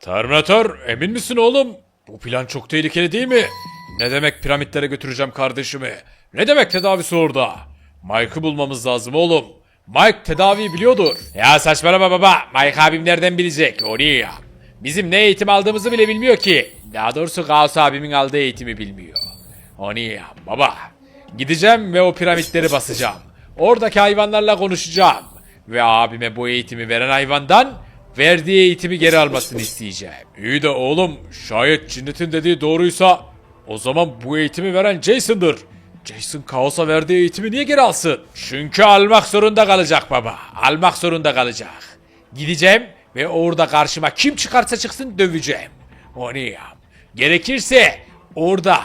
Terminator emin misin oğlum? Bu plan çok tehlikeli değil mi? Ne demek piramitlere götüreceğim kardeşimi? Ne demek tedavisi orada? Mike'ı bulmamız lazım oğlum. Mike tedaviyi biliyordur. Ya saçmalama baba. Mike abim nereden bilecek? O ya? Bizim ne eğitim aldığımızı bile bilmiyor ki. Daha doğrusu Gauss abimin aldığı eğitimi bilmiyor. O ya? Baba. Gideceğim ve o piramitleri basacağım. Oradaki hayvanlarla konuşacağım. Ve abime bu eğitimi veren hayvandan verdiği eğitimi geri almasını isteyeceğim. İyi de oğlum şayet cinnetin dediği doğruysa o zaman bu eğitimi veren Jason'dır. Jason Kaos'a verdiği eğitimi niye geri alsın? Çünkü almak zorunda kalacak baba. Almak zorunda kalacak. Gideceğim ve orada karşıma kim çıkarsa çıksın döveceğim. Onu yap. Gerekirse orada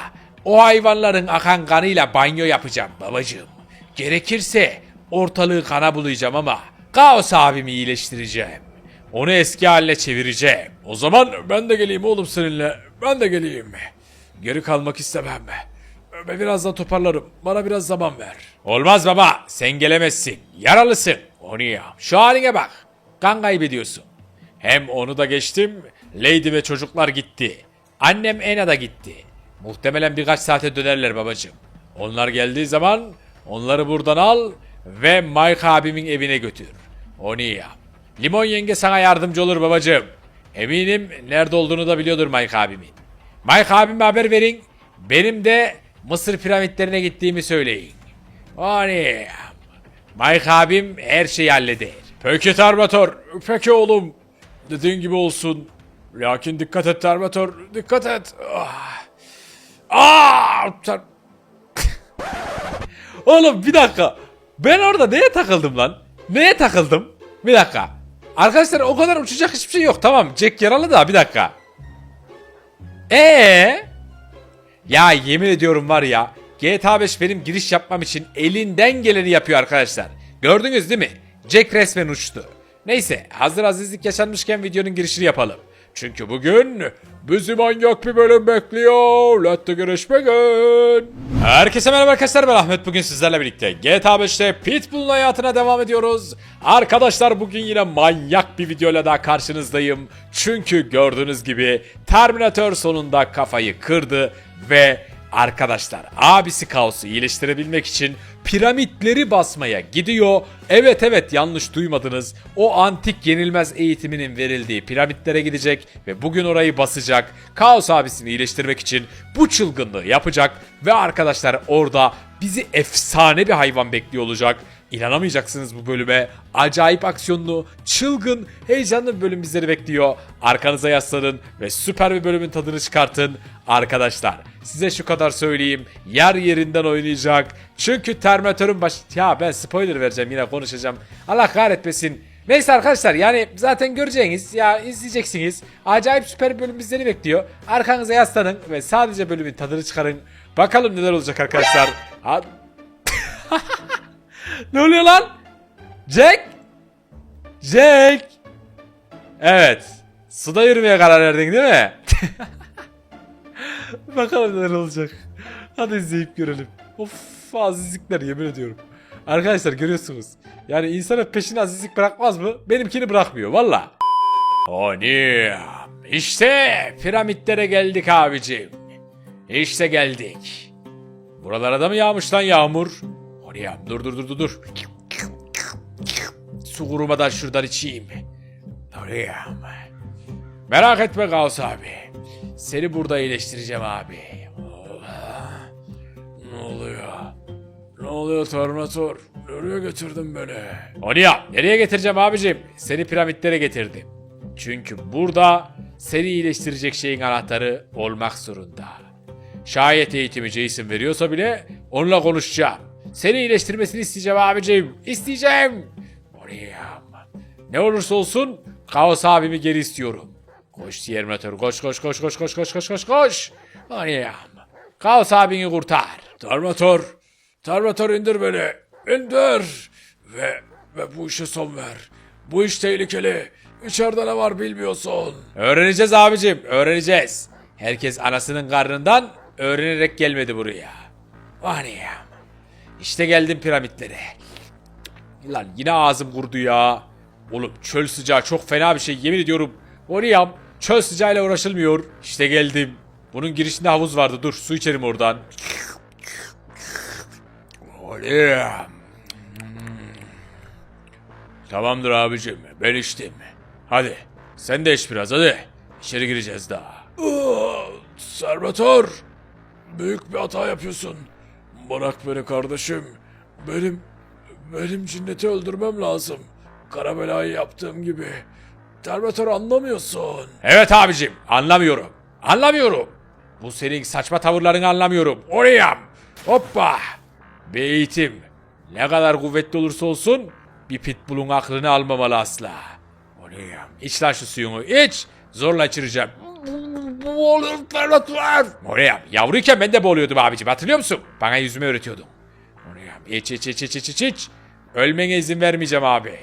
o hayvanların akan kanıyla banyo yapacağım babacığım. Gerekirse ortalığı kana bulayacağım ama Kaos abimi iyileştireceğim. Onu eski haline çevireceğim. O zaman ben de geleyim oğlum seninle. Ben de geleyim. Geri kalmak istemem. Ben birazdan toparlarım. Bana biraz zaman ver. Olmaz baba. Sen gelemezsin. Yaralısın. Onu ya. Şu haline bak. Kan kaybediyorsun. Hem onu da geçtim. Lady ve çocuklar gitti. Annem Ena da gitti. Muhtemelen birkaç saate dönerler babacığım. Onlar geldiği zaman onları buradan al ve Mike abimin evine götür. Onu yap. Limon yenge sana yardımcı olur babacığım. Eminim nerede olduğunu da biliyordur Mike abimin. Mike abime haber verin. Benim de Mısır piramitlerine gittiğimi söyleyin. Yap. Mike abim her şeyi halleder. Peki Terminator. Peki oğlum. Dediğin gibi olsun. Lakin dikkat et Terminator. Dikkat et. Ah. Aa! Ter- Oğlum bir dakika. Ben orada neye takıldım lan? Neye takıldım? Bir dakika. Arkadaşlar o kadar uçacak hiçbir şey yok. Tamam Jack yaralı da bir dakika. Ee? Ya yemin ediyorum var ya. GTA 5 benim giriş yapmam için elinden geleni yapıyor arkadaşlar. Gördünüz değil mi? Jack resmen uçtu. Neyse hazır azizlik yaşanmışken videonun girişini yapalım. Çünkü bugün bizi manyak bir bölüm bekliyor. Let the giriş begin. Herkese merhaba arkadaşlar ben Ahmet. Bugün sizlerle birlikte GTA 5'te Pitbull'un hayatına devam ediyoruz. Arkadaşlar bugün yine manyak bir videoyla daha karşınızdayım. Çünkü gördüğünüz gibi Terminator sonunda kafayı kırdı ve Arkadaşlar abisi kaosu iyileştirebilmek için piramitleri basmaya gidiyor. Evet evet yanlış duymadınız. O antik yenilmez eğitiminin verildiği piramitlere gidecek ve bugün orayı basacak. Kaos abisini iyileştirmek için bu çılgınlığı yapacak ve arkadaşlar orada bizi efsane bir hayvan bekliyor olacak. İnanamayacaksınız bu bölüme. Acayip aksiyonlu, çılgın, heyecanlı bir bölüm bizleri bekliyor. Arkanıza yaslanın ve süper bir bölümün tadını çıkartın. Arkadaşlar size şu kadar söyleyeyim. Yer yerinden oynayacak. Çünkü Terminator'un baş... Ya ben spoiler vereceğim yine konuşacağım. Allah kahretmesin. Neyse arkadaşlar yani zaten göreceğiniz ya izleyeceksiniz. Acayip süper bir bölüm bizleri bekliyor. Arkanıza yaslanın ve sadece bölümün tadını çıkarın. Bakalım neler olacak arkadaşlar. Hadi. Ne oluyor lan? Jack? Jack? Evet. Suda yürümeye karar verdin değil mi? Bakalım neler olacak. Hadi izleyip görelim. Of azizlikler yemin ediyorum. Arkadaşlar görüyorsunuz. Yani insanın peşine azizlik bırakmaz mı? Benimkini bırakmıyor valla. Oni. İşte piramitlere geldik abicim. İşte geldik. Buralara da mı yağmış lan yağmur? Oraya dur dur dur dur dur. Su kurumadan şuradan içeyim. Oraya. Merak etme Gauss abi. Seni burada iyileştireceğim abi. Ne oluyor? Ne oluyor Terminator? Nereye getirdin beni? Oraya. Nereye getireceğim abicim? Seni piramitlere getirdim. Çünkü burada seni iyileştirecek şeyin anahtarı olmak zorunda. Şayet eğitimi Jason veriyorsa bile onunla konuşacağım. Seni iyileştirmesini isteyeceğim abicim. İsteyeceğim. Oraya. Ne olursa olsun Kaos abimi geri istiyorum. Koş Terminator koş koş koş koş koş koş koş koş koş. Oraya. Kaos abini kurtar. Terminator. Terminator indir beni. İndir. Ve, ve bu işe son ver. Bu iş tehlikeli. İçeride ne var bilmiyorsun. Öğreneceğiz abicim öğreneceğiz. Herkes anasının karnından öğrenerek gelmedi buraya. Vaniyam. İşte geldim piramitlere. Lan yine ağzım kurdu ya. Oğlum çöl sıcağı çok fena bir şey yemin ediyorum. Vaniyam Çöl sıcağıyla uğraşılmıyor. İşte geldim. Bunun girişinde havuz vardı. Dur su içerim oradan. Oğlum. Tamamdır abicim. Ben içtim. Hadi. Sen de iç biraz hadi. İçeri gireceğiz daha. Servatör. Büyük bir hata yapıyorsun. Bırak beni kardeşim. Benim, benim cinneti öldürmem lazım. Kara belayı yaptığım gibi. Termatör anlamıyorsun. Evet abicim anlamıyorum. Anlamıyorum. Bu senin saçma tavırlarını anlamıyorum. Oraya. Hoppa. Bir eğitim. Ne kadar kuvvetli olursa olsun bir pitbull'un aklını almamalı asla. Oraya. İç lan şu suyunu iç. Zorla içireceğim. Boğuluyorum termatör. Oraya. Yavruyken ben de boğuluyordum abicim hatırlıyor musun? Bana yüzümü öğretiyordun. Oraya. İç iç iç iç iç iç iç. Ölmene izin vermeyeceğim abi.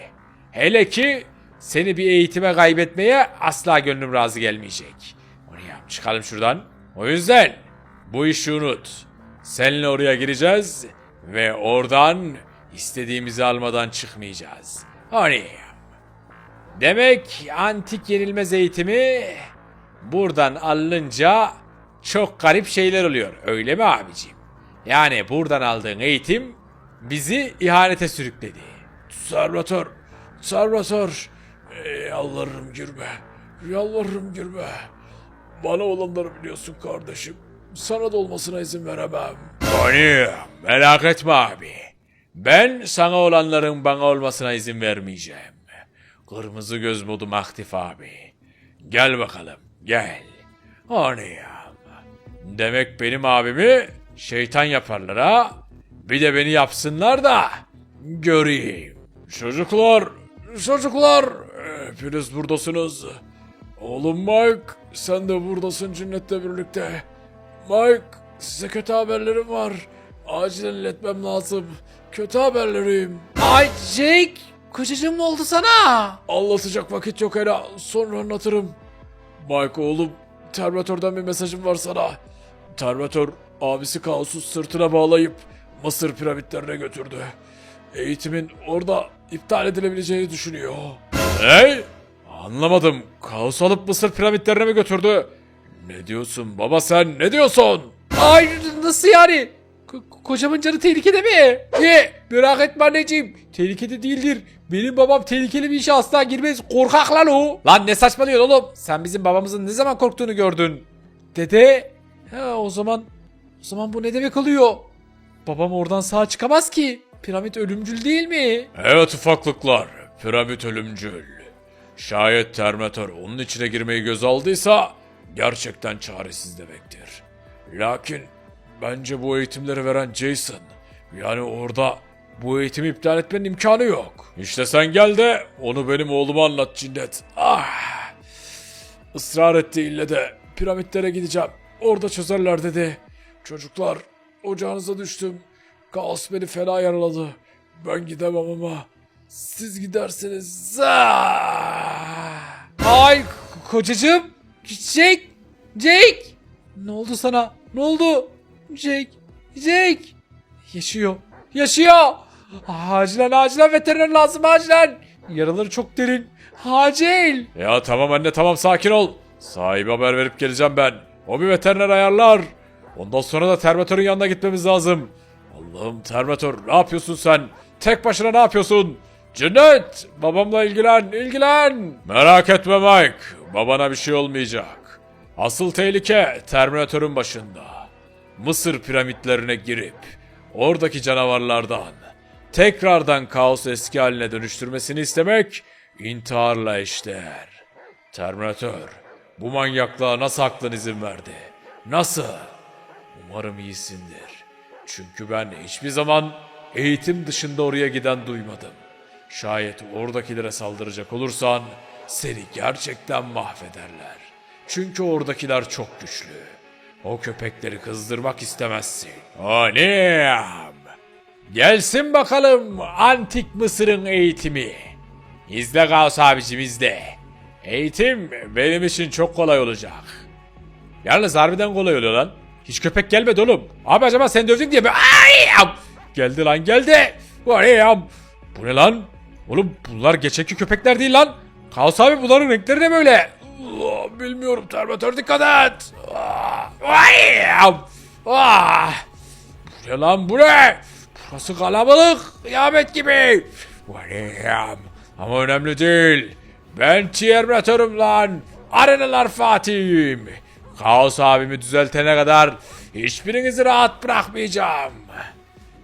Hele ki seni bir eğitime kaybetmeye asla gönlüm razı gelmeyecek. Oraya çıkalım şuradan. O yüzden bu işi unut. Seninle oraya gireceğiz ve oradan istediğimizi almadan çıkmayacağız. Oraya. Demek antik yenilmez eğitimi buradan alınca çok garip şeyler oluyor. Öyle mi abicim? Yani buradan aldığın eğitim bizi ihanete sürükledi. Servatör, Servatör. Yalvarırım girme. Yalvarırım girme. Bana olanları biliyorsun kardeşim. Sana da olmasına izin veremem. Hani merak etme abi. Ben sana olanların bana olmasına izin vermeyeceğim. Kırmızı göz modum aktif abi. Gel bakalım gel. Hani Demek benim abimi şeytan yaparlar ha. Bir de beni yapsınlar da göreyim. Çocuklar, çocuklar hepiniz buradasınız. Oğlum Mike sen de buradasın cinnetle birlikte. Mike size kötü haberlerim var. Acilen iletmem lazım. Kötü haberlerim. Ay Jake, kocacığım ne oldu sana? Anlatacak vakit yok Ela. Sonra anlatırım. Mike oğlum, Termatör'den bir mesajım var sana. Termatör, abisi Kaos'u sırtına bağlayıp Mısır piramitlerine götürdü. Eğitimin orada iptal edilebileceğini düşünüyor. Ne? Anlamadım. Kaos alıp Mısır piramitlerine mi götürdü? Ne diyorsun baba sen? Ne diyorsun? Ay nasıl yani? Ko- kocamın canı tehlikede mi? Ne? Merak etme anneciğim. Tehlikede değildir. Benim babam tehlikeli bir işe asla girmez. Korkak lan o. Lan ne saçmalıyorsun oğlum? Sen bizim babamızın ne zaman korktuğunu gördün. Dede. Ha o zaman o zaman bu ne demek oluyor? Babam oradan sağ çıkamaz ki. Piramit ölümcül değil mi? Evet ufaklıklar. Piramit ölümcül. Şayet Terminator onun içine girmeyi göz aldıysa gerçekten çaresiz demektir. Lakin bence bu eğitimleri veren Jason. Yani orada bu eğitimi iptal etmenin imkanı yok. İşte sen gel de onu benim oğluma anlat cinnet. Ah! Israr etti ille de piramitlere gideceğim. Orada çözerler dedi. Çocuklar ocağınıza düştüm. Kaos beni fena yaraladı. Ben gidemem ama siz giderseniz. Ah! Ay kocacığım, Jake, Jake. Ne oldu sana? Ne oldu? Jake, Jake. Yaşıyor, yaşıyor. Acilen acilen veteriner lazım acilen. Yaraları çok derin. Acil. Ya tamam anne tamam sakin ol. Sahibi haber verip geleceğim ben. O bir veteriner ayarlar. Ondan sonra da Termatör'ün yanına gitmemiz lazım. Allah'ım Termatör ne yapıyorsun sen? Tek başına ne yapıyorsun? Cennet babamla ilgilen ilgilen. Merak etme Mike. Babana bir şey olmayacak. Asıl tehlike Terminatör'ün başında. Mısır piramitlerine girip oradaki canavarlardan tekrardan kaos eski haline dönüştürmesini istemek intiharla eşdeğer. Terminator, bu manyaklığa nasıl aklın izin verdi? Nasıl? Umarım iyisindir. Çünkü ben hiçbir zaman eğitim dışında oraya giden duymadım. Şayet oradakilere saldıracak olursan seni gerçekten mahvederler. Çünkü oradakiler çok güçlü. O köpekleri kızdırmak istemezsin. Anam! Gelsin bakalım antik Mısır'ın eğitimi. İzle Gauss abicim izle. Eğitim benim için çok kolay olacak. Yalnız harbiden kolay oluyor lan. Hiç köpek gelmedi oğlum. Abi acaba sen dövdün diye mi? Ay! Geldi lan geldi. Varayam. Bu ne lan? Oğlum bunlar geçenki köpekler değil lan. Kaos abi bunların renkleri ne böyle? Allah, bilmiyorum Terminator dikkat et. Ah! Ah! Bu ne lan bu ne? Burası kalabalık. Kıyamet gibi. Varayım. Ama önemli değil. Ben Terminator'um lan. Arenalar Fatih'im. Kaos abimi düzeltene kadar hiçbirinizi rahat bırakmayacağım.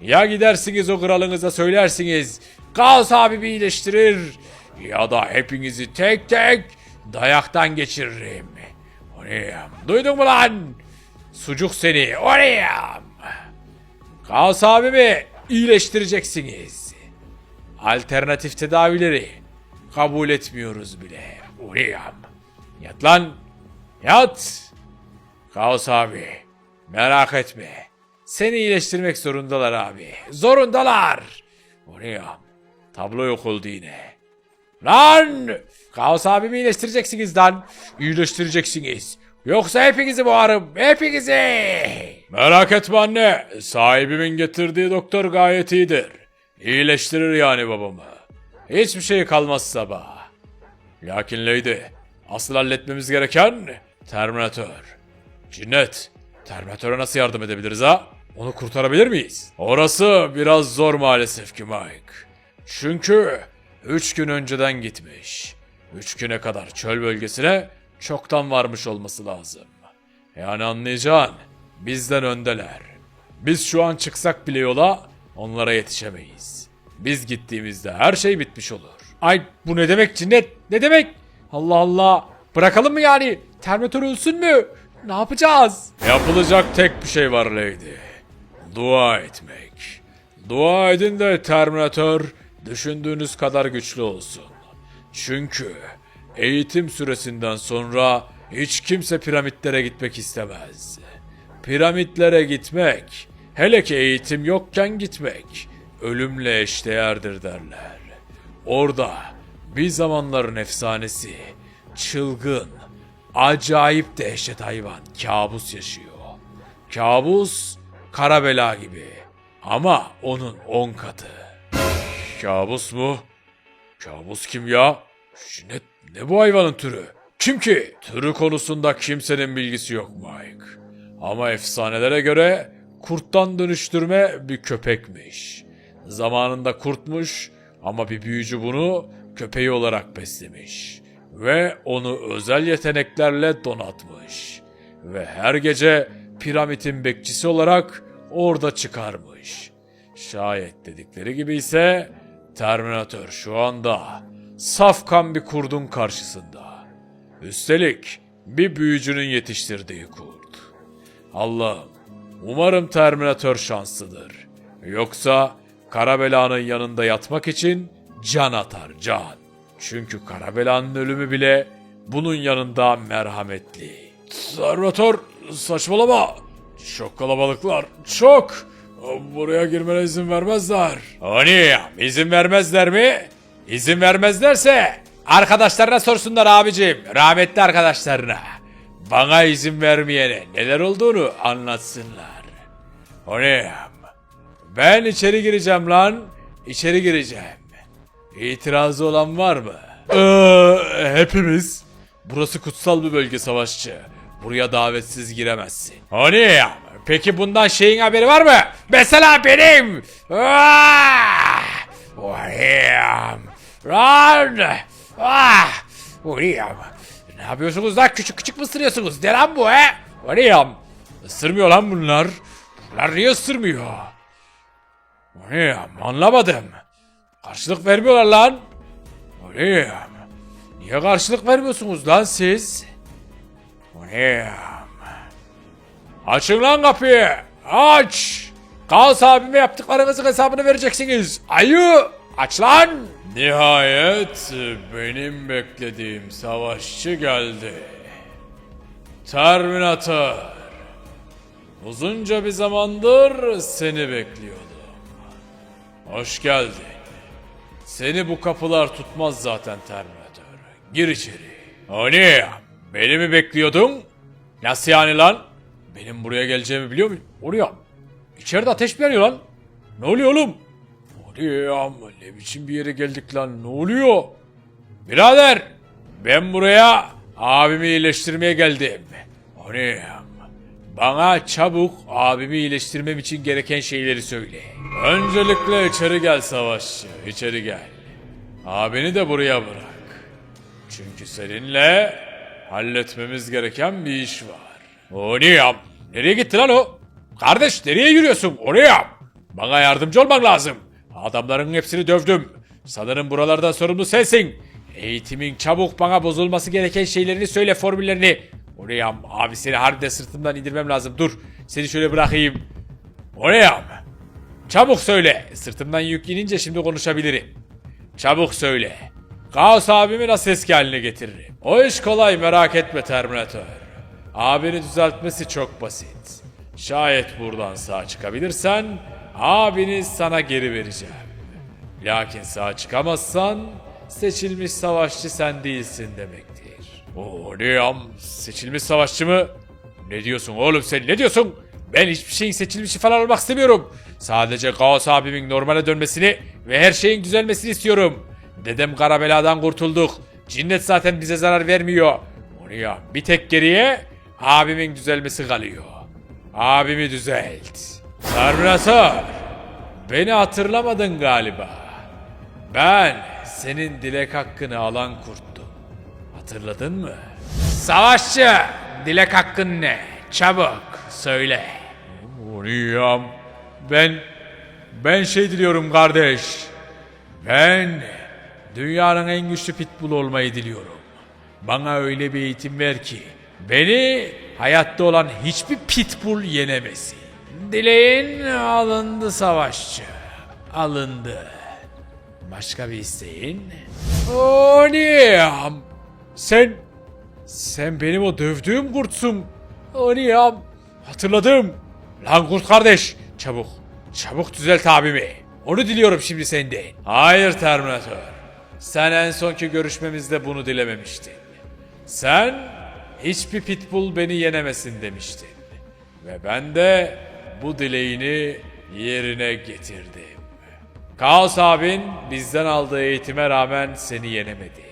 Ya gidersiniz o kralınıza söylersiniz. Kaos abimi iyileştirir. Ya da hepinizi tek tek dayaktan geçiririm. Oraya. Duydun mu lan? Sucuk seni. Oraya. Kaos abimi iyileştireceksiniz. Alternatif tedavileri kabul etmiyoruz bile. Oraya. Yat lan. Yat. Kaos abi. Merak etme. Seni iyileştirmek zorundalar abi. Zorundalar. Oraya. Tablo yok oldu yine. Lan! Kaos abimi iyileştireceksiniz lan. İyileştireceksiniz. Yoksa hepinizi boğarım. Hepinizi. Merak etme anne. Sahibimin getirdiği doktor gayet iyidir. İyileştirir yani babamı. Hiçbir şey kalmaz sabah. Lakin Lady, asıl halletmemiz gereken Terminator. Cinnet, Terminator'a nasıl yardım edebiliriz ha? Onu kurtarabilir miyiz? Orası biraz zor maalesef ki Mike. Çünkü 3 gün önceden gitmiş. 3 güne kadar çöl bölgesine çoktan varmış olması lazım. Yani anlayacağın bizden öndeler. Biz şu an çıksak bile yola onlara yetişemeyiz. Biz gittiğimizde her şey bitmiş olur. Ay bu ne demek cinnet? Ne demek? Allah Allah. Bırakalım mı yani? Terminator ölsün mü? Ne yapacağız? Yapılacak tek bir şey var Lady. Dua etmek. Dua edin de Terminator düşündüğünüz kadar güçlü olsun. Çünkü eğitim süresinden sonra hiç kimse piramitlere gitmek istemez. Piramitlere gitmek, hele ki eğitim yokken gitmek, ölümle eşdeğerdir derler. Orada bir zamanların efsanesi, çılgın, acayip dehşet hayvan kabus yaşıyor. Kabus kara bela gibi ama onun on katı. Kabus mu? Kabus kim ya? Şu Ne, bu hayvanın türü? Kim ki? Türü konusunda kimsenin bilgisi yok Mike. Ama efsanelere göre kurttan dönüştürme bir köpekmiş. Zamanında kurtmuş ama bir büyücü bunu köpeği olarak beslemiş. Ve onu özel yeteneklerle donatmış. Ve her gece piramidin bekçisi olarak orada çıkarmış. Şayet dedikleri gibi ise Terminator şu anda safkan bir kurdun karşısında. Üstelik bir büyücünün yetiştirdiği kurt. Allah'ım umarım Terminator şanslıdır. Yoksa Karabela'nın yanında yatmak için can atar can. Çünkü Karabela'nın ölümü bile bunun yanında merhametli. Terminator saçmalama. Çok kalabalıklar çok. Buraya girmene izin vermezler. Hani izin vermezler mi? İzin vermezlerse arkadaşlarına sorsunlar abicim. Rahmetli arkadaşlarına. Bana izin vermeyene neler olduğunu anlatsınlar. Hani ben içeri gireceğim lan. İçeri gireceğim. İtirazı olan var mı? Ee, hepimiz. Burası kutsal bir bölge savaşçı. Buraya davetsiz giremezsin. Hani peki bundan şeyin haberi var mı? Mesela benim. Ah! Lan. Ah! Vahim. Ne yapıyorsunuz lan? Küçük küçük mı ısırıyorsunuz? Ne lan bu he? Vahim. Isırmıyor lan bunlar. Bunlar niye ısırmıyor? Vahim. Anlamadım. Karşılık vermiyorlar lan. Vahim. Niye karşılık vermiyorsunuz lan siz? Vahim. Açın lan kapıyı. Aç. Kaos abime yaptıklarınızın hesabını vereceksiniz. Ayı. Aç lan. Nihayet benim beklediğim savaşçı geldi. Terminator. Uzunca bir zamandır seni bekliyordum. Hoş geldin. Seni bu kapılar tutmaz zaten Terminator. Gir içeri. Hani beni mi bekliyordun? Nasıl yani lan? Benim buraya geleceğimi biliyor musun? Oraya. İçeride ateş mi yanıyor lan? Ne oluyor oğlum? Oraya ne biçim bir yere geldik lan? Ne oluyor? Birader ben buraya Abimi iyileştirmeye geldim. Oniam. Bana çabuk abimi iyileştirmem için gereken şeyleri söyle. Öncelikle içeri gel savaşçı. içeri gel. Abini de buraya bırak. Çünkü seninle halletmemiz gereken bir iş var. Oniam. Nereye gitti lan o? Kardeş nereye yürüyorsun? Oniam. Bana yardımcı olman lazım. Adamların hepsini dövdüm. Sanırım buralardan sorumlu sensin. Eğitimin çabuk bana bozulması gereken şeylerini söyle formüllerini. Oraya abi seni harbiden sırtımdan indirmem lazım. Dur seni şöyle bırakayım. Oraya Çabuk söyle. Sırtımdan yük inince şimdi konuşabilirim. Çabuk söyle. Kaos abimi nasıl eski haline getiririm? O iş kolay merak etme Terminator. Abini düzeltmesi çok basit. Şayet buradan sağ çıkabilirsen abini sana geri vereceğim. Lakin sağ çıkamazsan seçilmiş savaşçı sen değilsin demektir. Oo Liam seçilmiş savaşçı mı? Ne diyorsun oğlum sen ne diyorsun? Ben hiçbir şeyin seçilmişi falan olmak istemiyorum. Sadece Kaos abimin normale dönmesini ve her şeyin düzelmesini istiyorum. Dedem kara beladan kurtulduk. Cinnet zaten bize zarar vermiyor. Liam bir tek geriye abimin düzelmesi kalıyor. Abimi düzelt. Terminator. Beni hatırlamadın galiba. Ben senin dilek hakkını alan kurttum. Hatırladın mı? Savaşçı! Dilek hakkın ne? Çabuk söyle. Oriyam. Ben ben şey diliyorum kardeş. Ben dünyanın en güçlü pitbull olmayı diliyorum. Bana öyle bir eğitim ver ki beni hayatta olan hiçbir pitbull yenemesin. Dileğin alındı savaşçı. Alındı. Başka bir isteğin? Oniyam. Sen, sen benim o dövdüğüm kurtsun. Oniyam. Hatırladım. Lan kurt kardeş. Çabuk, çabuk düzelt abimi. Onu diliyorum şimdi senden. Hayır Terminator. Sen en sonki görüşmemizde bunu dilememiştin. Sen hiçbir pitbull beni yenemesin demiştin. Ve ben de bu dileğini yerine getirdim. Kaos abin bizden aldığı eğitime rağmen seni yenemedi.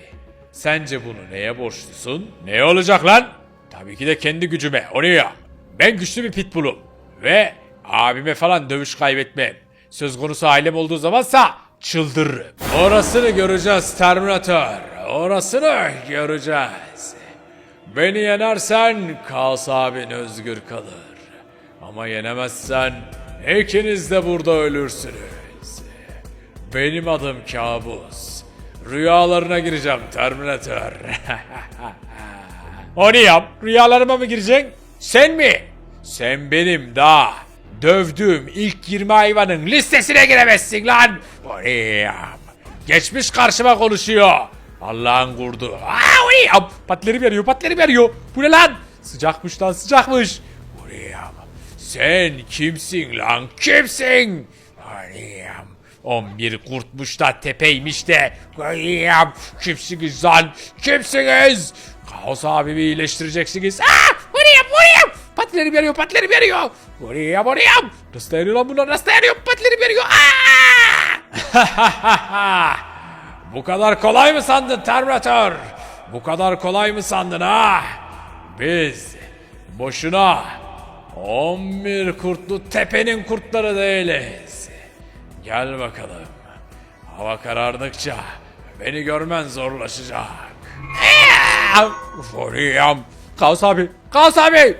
Sence bunu neye borçlusun? Ne olacak lan? Tabii ki de kendi gücüme. Onu ya. Ben güçlü bir pitbullum. Ve abime falan dövüş kaybetmem. Söz konusu ailem olduğu zamansa çıldırırım. Orasını göreceğiz Terminator. Orasını göreceğiz. Beni yenersen Kaos abin özgür kalır. Ama yenemezsen ikiniz de burada ölürsünüz. Benim adım Kabus. Rüyalarına gireceğim Terminator. Onu yap. Rüyalarıma mı gireceksin? Sen mi? Sen benim daha dövdüğüm ilk 20 hayvanın listesine giremezsin lan. Onu yap. Geçmiş karşıma konuşuyor. Allah'ın kurdu. Patlerim yanıyor, patlerim yanıyor. Bu ne lan? Sıcakmış lan, sıcakmış. Sen kimsin lan? Kimsin? Arayam. 11 kurtmuş da tepeymiş de. Arayam. Kimsiniz lan? Kimsiniz? Kaos abimi iyileştireceksiniz. Aa! Arayam, arayam. Patilerim yanıyor, patilerim yanıyor. Arayam, arayam. Nasıl dayanıyor lan bunlar? Nasıl dayanıyor? Patilerim yanıyor. Aa! Bu kadar kolay mı sandın Terminator? Bu kadar kolay mı sandın ha? Biz boşuna 11 kurtlu tepenin kurtları değiliz. Gel bakalım. Hava karardıkça beni görmen zorlaşacak. Oriyam. Kaos abi. Kaos abi.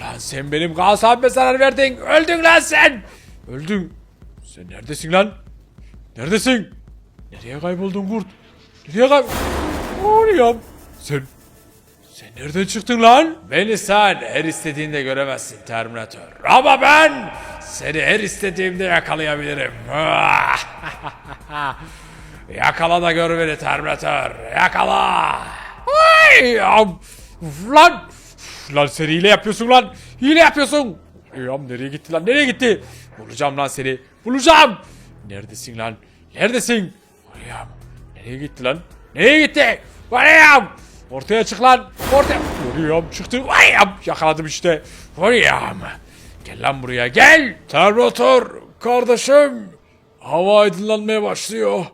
Lan sen benim Kaos abime zarar verdin. Öldün lan sen. Öldün. Sen neredesin lan? Neredesin? Nereye kayboldun kurt? Nereye kayboldun? Oriyam. Sen sen nereden çıktın lan? Beni sen her istediğinde göremezsin Terminator. Ama ben seni her istediğimde yakalayabilirim. Yakala da gör beni Terminator. Yakala. Ay, lan. Lan sen hile yapıyorsun lan. Hile yapıyorsun. Yam nereye gitti lan? Nereye gitti? Bulacağım lan seni. Bulacağım. Neredesin lan? Neredesin? Yam. Nereye gitti lan? Nereye gitti? Varayam. Ortaya çık lan. Ortaya. Varayam çıktı. Varayam. Yakaladım işte. Varayam. Gel lan buraya gel. Terminator kardeşim. Hava aydınlanmaya başlıyor.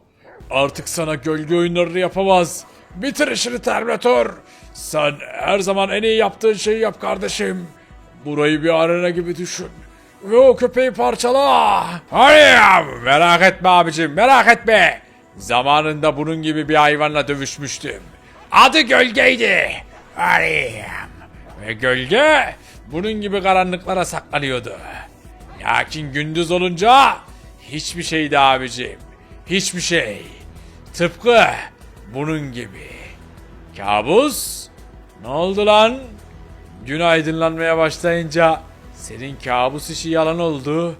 Artık sana gölge oyunları yapamaz. Bitir işini Terminator. Sen her zaman en iyi yaptığın şeyi yap kardeşim. Burayı bir arena gibi düşün. Ve o köpeği parçala. Hayır merak etme abicim merak etme. Zamanında bunun gibi bir hayvanla dövüşmüştüm. Adı gölgeydi. Hayır. Ve gölge bunun gibi karanlıklara saklanıyordu. Lakin gündüz olunca hiçbir şeydi abicim. Hiçbir şey. Tıpkı bunun gibi. Kabus? Ne oldu lan? Gün aydınlanmaya başlayınca senin kabus işi yalan oldu.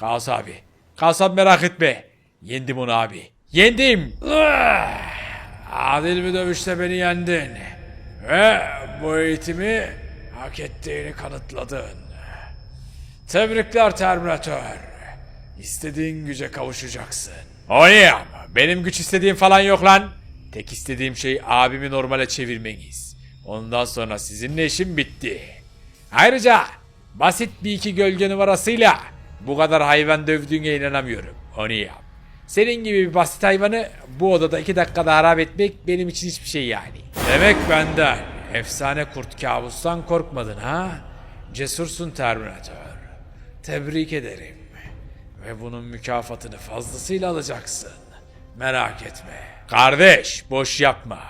Kaos abi. Kaos merak etme. Yendim onu abi. Yendim. Ah! Adil bir dövüşte beni yendin. Ve bu eğitimi hak ettiğini kanıtladın. Tebrikler Terminator. İstediğin güce kavuşacaksın. Oynayam. Benim güç istediğim falan yok lan. Tek istediğim şey abimi normale çevirmeniz. Ondan sonra sizinle işim bitti. Ayrıca basit bir iki gölge numarasıyla bu kadar hayvan dövdüğüne inanamıyorum. Onu yap. Senin gibi bir basit hayvanı bu odada iki dakikada harap etmek benim için hiçbir şey yani. Demek benden efsane kurt kabustan korkmadın ha? Cesursun Terminator. Tebrik ederim. Ve bunun mükafatını fazlasıyla alacaksın. Merak etme. Kardeş boş yapma.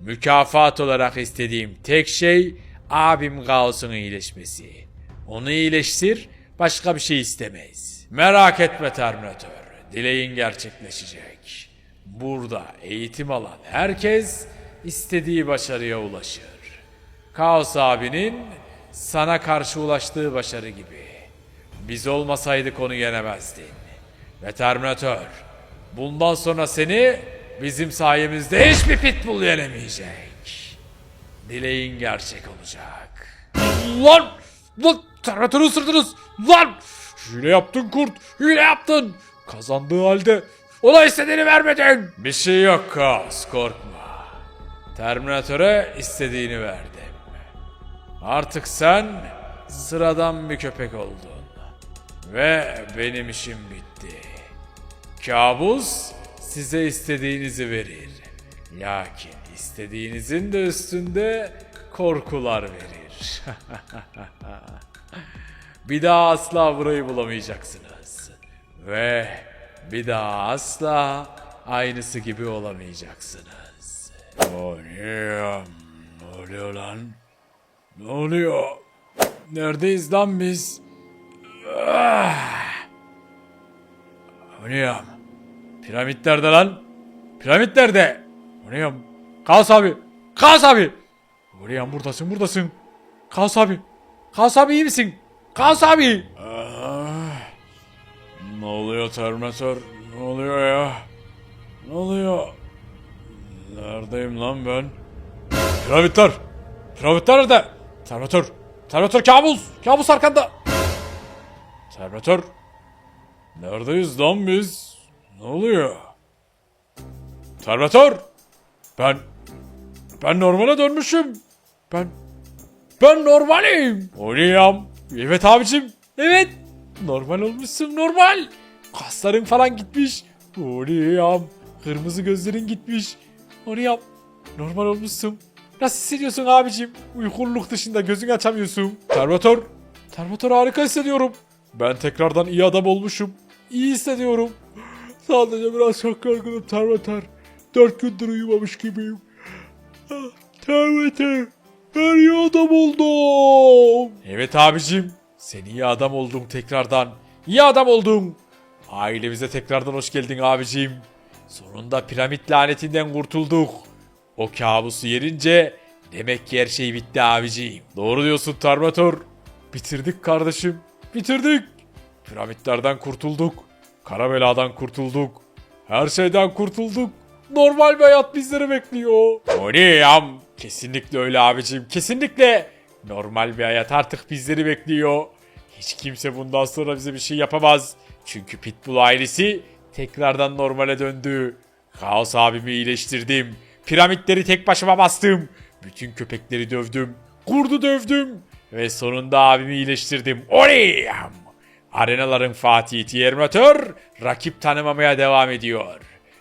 Mükafat olarak istediğim tek şey abim Gauss'un iyileşmesi. Onu iyileştir başka bir şey istemeyiz. Merak etme Terminator. Dileğin gerçekleşecek. Burada eğitim alan herkes istediği başarıya ulaşır. Kaos abinin sana karşı ulaştığı başarı gibi. Biz olmasaydık onu yenemezdin. Ve Terminator, bundan sonra seni bizim sayemizde hiçbir pitbull yenemeyecek. Dileğin gerçek olacak. Lan! Lan! Terminatörü ısırdınız! Lan! Hile yaptın kurt! Hile yaptın! Kazandığı halde ona istediğini vermedin! Bir şey yok Kaos, korkma. Terminatöre istediğini verdim. Artık sen sıradan bir köpek oldun. Ve benim işim bitti. Kabus size istediğinizi verir. Lakin istediğinizin de üstünde korkular verir. bir daha asla burayı bulamayacaksınız. Ve bir daha asla aynısı gibi olamayacaksınız. O ne? Oluyor lan? Ne oluyor? Neredeyiz lan biz? Oynayam. Piramit nerede lan? Piramit nerede? Oynayam. Kaos abi. Kaos abi. Oynayam buradasın buradasın. Kaos abi. Kaos abi iyi misin? Kaos abi. Oluyor Terminator? Ne oluyor ya? Ne oluyor? Neredeyim lan ben? Piramitler. Piramitler nerede? Terminator. Terminator kabus. Kabus arkanda. Terminator. Neredeyiz lan biz? Ne oluyor? Terminator. Ben... Ben normale dönmüşüm. Ben... Ben normalim. Oynayam. Evet abicim. Evet. Normal olmuşsun normal. Kasların falan gitmiş. Oynayam. Kırmızı gözlerin gitmiş. Oynayam. Normal olmuşsun. Nasıl hissediyorsun abicim? Uykululuk dışında gözünü açamıyorsun. Terminator. Terminator harika hissediyorum. Ben tekrardan iyi adam olmuşum. İyi hissediyorum. Sadece biraz çok yorgunum Terminator. Dört gündür uyumamış gibiyim. Terminator. Ben iyi adam oldum. Evet abicim. Sen iyi adam oldun tekrardan. İyi adam oldun. Ailemize tekrardan hoş geldin abicim. Sonunda piramit lanetinden kurtulduk. O kabusu yerince demek ki her şey bitti abiciğim. Doğru diyorsun Terminator. Bitirdik kardeşim. Bitirdik. Piramitlerden kurtulduk. Kara beladan kurtulduk. Her şeyden kurtulduk. Normal bir hayat bizleri bekliyor. Oynayam. Kesinlikle öyle abicim. Kesinlikle. Normal bir hayat artık bizleri bekliyor. Hiç kimse bundan sonra bize bir şey yapamaz. Çünkü Pitbull ailesi tekrardan normale döndü. Kaos abimi iyileştirdim. Piramitleri tek başıma bastım. Bütün köpekleri dövdüm. Kurdu dövdüm. Ve sonunda abimi iyileştirdim. Orayam. Arenaların Fatih Terminator rakip tanımamaya devam ediyor.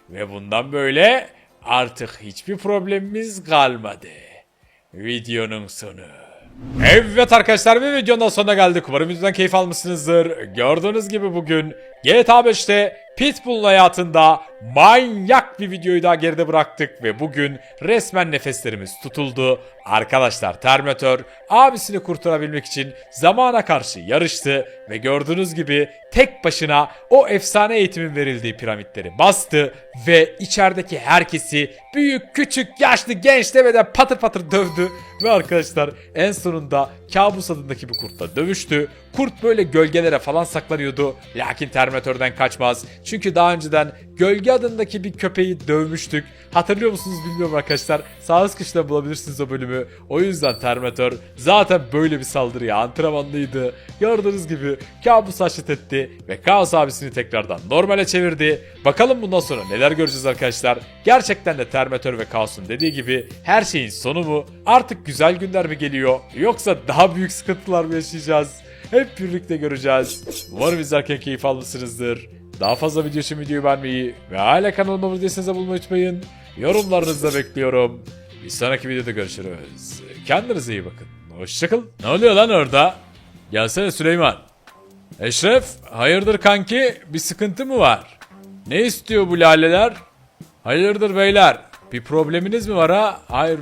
Ve bundan böyle artık hiçbir problemimiz kalmadı. videonun sonu. Evet arkadaşlar bir videonun sonuna geldik. Umarım videodan keyif almışsınızdır. Gördüğünüz gibi bugün GTA 5'te Pitbull'un hayatında manyak bir videoyu daha geride bıraktık ve bugün resmen nefeslerimiz tutuldu. Arkadaşlar Terminator abisini kurtarabilmek için zamana karşı yarıştı ve gördüğünüz gibi tek başına o efsane eğitimin verildiği piramitleri bastı ve içerideki herkesi büyük, küçük, yaşlı, genç demeden patır patır dövdü ve arkadaşlar en sonunda Kabus adındaki bir kurtla dövüştü. Kurt böyle gölgelere falan saklanıyordu. Lakin Terminator'dan kaçmaz. Çünkü daha önceden Gölge adındaki bir köpeği dövmüştük. Hatırlıyor musunuz bilmiyorum arkadaşlar. Sağ üst köşeden bulabilirsiniz o bölümü. O yüzden Terminator zaten böyle bir saldırıya antrenmanlıydı. Gördüğünüz gibi Kabus haşet etti ve Kaos abisini tekrardan normale çevirdi. Bakalım bundan sonra neler göreceğiz arkadaşlar. Gerçekten de Terminator ve Kaos'un dediği gibi her şeyin sonu mu? Artık güzel günler mi geliyor? Yoksa daha büyük sıkıntılar mı yaşayacağız? Hep birlikte göreceğiz. Umarım izlerken keyif almışsınızdır. Daha fazla video için videoyu beğenmeyi ve hala kanalıma abone değilseniz abone olmayı unutmayın. Yorumlarınızı da bekliyorum. Bir sonraki videoda görüşürüz. Kendinize iyi bakın. Hoşçakalın. Ne oluyor lan orada? Gelsene Süleyman. Eşref, hayırdır kanki? Bir sıkıntı mı var? Ne istiyor bu laleler? Hayırdır beyler? Bir probleminiz mi var ha? Hayır.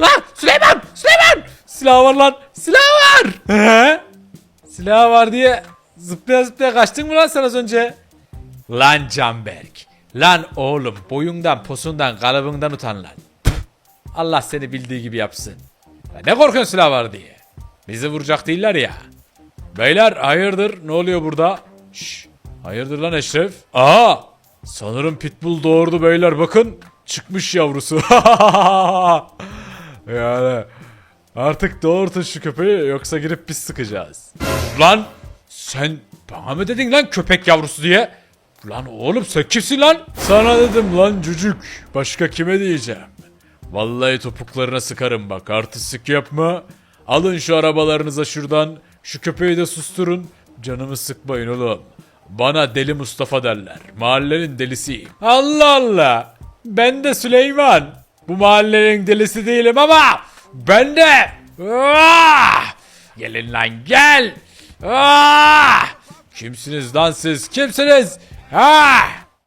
Lan Süleyman! Süleyman! Silah var lan! Silah var! Silah var diye zıplaya zıplaya kaçtın mı lan sen az önce? Lan Canberk. Lan oğlum boyundan posundan kalıbından utan lan. Allah seni bildiği gibi yapsın. Ya ne korkuyorsun silah var diye. Bizi vuracak değiller ya. Beyler hayırdır ne oluyor burada? Şş, hayırdır lan Eşref? Aa sanırım Pitbull doğurdu beyler bakın. Çıkmış yavrusu. yani artık doğurtun şu köpeği yoksa girip biz sıkacağız. Lan sen bana mı dedin lan köpek yavrusu diye? Lan oğlum sen kimsin lan? Sana dedim lan cücük. Başka kime diyeceğim? Vallahi topuklarına sıkarım bak artistik yapma. Alın şu arabalarınıza şuradan. Şu köpeği de susturun. Canımı sıkmayın oğlum. Bana deli Mustafa derler. Mahallenin delisiyim. Allah Allah. Ben de Süleyman. Bu mahallenin delisi değilim ama ben de. Ah! Gelin lan gel. Ah! Kimsiniz lan siz? Kimsiniz? Ah!